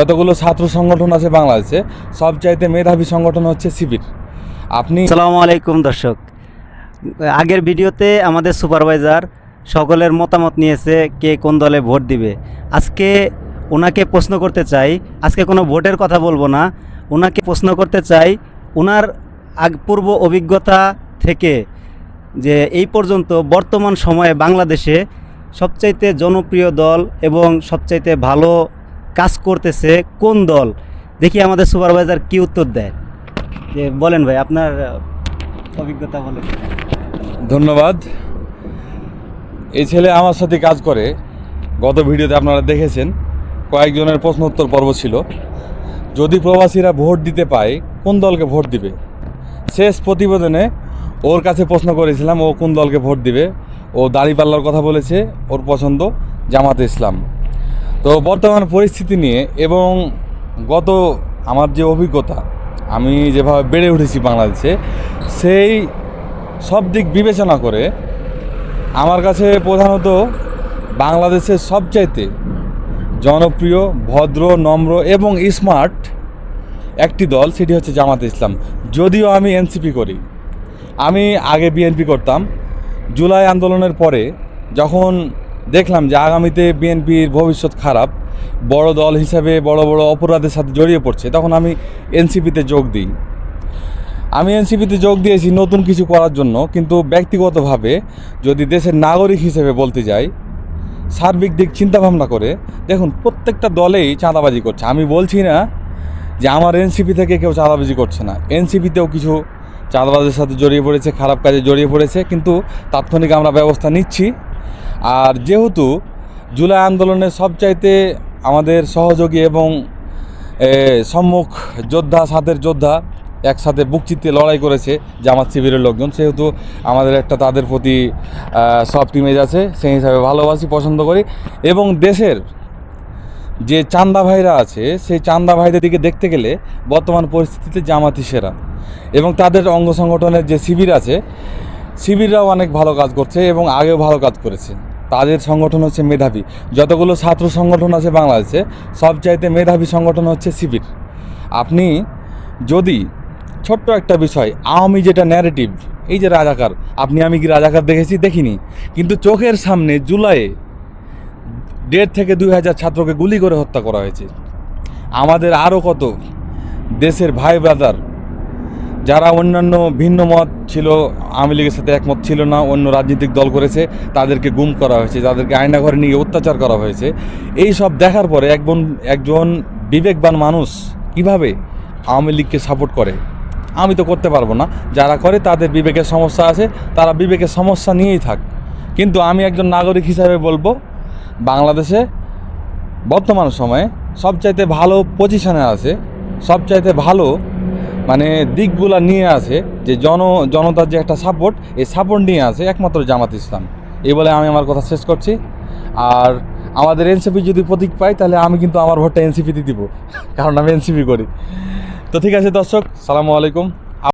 যতগুলো ছাত্র সংগঠন আছে বাংলাদেশে, সবচাইতে মেধাবী সংগঠন হচ্ছে শিবির। আপনি আসসালামু আলাইকুম, দর্শক। আগের ভিডিওতে আমাদের সুপারভাইজার সকলের মতামত নিয়েছে কে কোন দলে ভোট দিবে। আজকে ওনাকে প্রশ্ন করতে চাই, আজকে কোনো ভোটের কথা বলব না। ওনাকে প্রশ্ন করতে চাই, ওনার আগ পূর্ব অভিজ্ঞতা থেকে যে এই পর্যন্ত বর্তমান সময়ে বাংলাদেশে সবচাইতে জনপ্রিয় দল এবং সবচাইতে ভালো কাজ করতেছে কোন দল? দেখি আমাদের সুপারভাইজার কি উত্তর দেয়। যে বলেন ভাই, আপনার অভিজ্ঞতা বলেন। ধন্যবাদ। এই ছেলে আমার সাথে কাজ করে। গত ভিডিওতে আপনারা দেখেছেন, কয়েকজনের প্রশ্ন উত্তর পর্ব ছিল। যদি প্রবাসীরা ভোট দিতে পায়, কোন দলকে ভোট দিবে? শেষ প্রতিবেদনে ওর কাছে প্রশ্ন করেছিলাম, ও কোন দলকে ভোট দিবে? ও দাড়িপাল্লার কথা বলেছে, ওর পছন্দ জামাতে ইসলাম। তো বর্তমান পরিস্থিতি নিয়ে এবং গত আমার যে অভিজ্ঞতা, আমি যেভাবে বেড়ে উঠেছি বাংলাদেশে, সেই সব দিক বিবেচনা করে আমার কাছে প্রধানত বাংলাদেশের সবচাইতে জনপ্রিয়, ভদ্র, নম্র এবং স্মার্ট একটি দল, সেটি হচ্ছে জামাতে ইসলাম। যদিও আমি এনসিপি করি। আমি আগে বিএনপি করতাম। জুলাই আন্দোলনের পরে যখন দেখলাম যে আগামীতে বিএনপির ভবিষ্যৎ খারাপ, বড় দল হিসাবে বড় বড় অপরাধের সাথে জড়িয়ে পড়ছে, তখন আমি এনসিপিতে যোগ দিই। আমি এনসিপিতে যোগ দিয়েছি নতুন কিছু করার জন্য, কিন্তু ব্যক্তিগতভাবে যদি দেশের নাগরিক হিসেবে বলতে যাই, সার্বিক দিক চিন্তাভাবনা করে, দেখুন প্রত্যেকটা দলেই চাঁদাবাজি করছে। আমি বলছি না যে আমার এনসিপি থেকে কেউ চাঁদাবাজি করছে না। এনসিপিতেও কিছু চাঁদাবাজের সাথে জড়িয়ে পড়েছে, খারাপ কাজে জড়িয়ে পড়েছে, কিন্তু তাৎক্ষণিক আমরা ব্যবস্থা নিচ্ছি। আর যেহেতু জুলাই আন্দোলনের সবচাইতে আমাদের সহযোগী এবং সম্মুখ যোদ্ধা সাথের যোদ্ধা একসাথে বুক চিতিয়ে লড়াই করেছে জামাত শিবিরের লোকজন। সেহেতু আমাদের একটা তাদের প্রতি সফট ইমেজ আছে, সেই হিসাবে ভালোবাসি, পছন্দ করি। এবং দেশের যে চান্দা ভাইরা আছে, সেই চান্দা ভাইদের দিকে দেখতে গেলে বর্তমান পরিস্থিতিতে জামাতি সেরা। এবং তাদের অঙ্গ সংগঠনের যে শিবির আছে শিবিররাও অনেক ভালো কাজ করছে এবং আগেও ভালো কাজ করেছে। তাদের সংগঠন হচ্ছে মেধাবী। যতগুলো ছাত্র সংগঠন আছে বাংলাদেশে, সবচাইতে মেধাবী সংগঠন হচ্ছে শিবির। আপনি যদি ছোট্ট একটা বিষয়, আওয়ামী যেটা ন্যারেটিভ এই যে রাজাকার, আপনি আমি কি রাজাকার দেখেছি? দেখিনি। কিন্তু চোখের সামনে জুলাইয়ে দেড় থেকে দুই হাজার ছাত্রকে গুলি করে হত্যা করা হয়েছে। আমাদের আরও কত দেশের ভাই ব্রাদার যারা অন্যান্য ভিন্ন মত ছিল, আওয়ামী লীগের সাথে একমত ছিল না, অন্য রাজনৈতিক দল করেছে, তাদেরকে গুম করা হয়েছে, তাদেরকে আয়না ঘরে নিয়ে অত্যাচার করা হয়েছে। এই সব দেখার পরে একজন একজন বিবেকবান মানুষ কীভাবে আওয়ামী লীগকে সাপোর্ট করে? আমি তো করতে পারব না। যারা করে তাদের বিবেকের সমস্যা আছে, তারা বিবেকের সমস্যা নিয়েই থাক। কিন্তু আমি একজন নাগরিক হিসাবে বলব, বাংলাদেশে বর্তমান সময়ে সবচাইতে ভালো পজিশনে আছে, সবচাইতে ভালো মানে দিকগুলা নিয়ে আছে যে জন জনতার যে একটা সাপোর্ট এই সাপোর্ট নিয়ে আছে একমাত্র জামাত ইসলাম। এই বলে আমি আমার কথা শেষ করছি। আর আমাদের এনসিপি যদি প্রতীক পাই তাহলে আমি কিন্তু আমার ভোটটা এনসিপিতে দিব। কারণ আমি এনসিপি করি। তো ঠিক আছে দর্শক, সালামু আলাইকুম।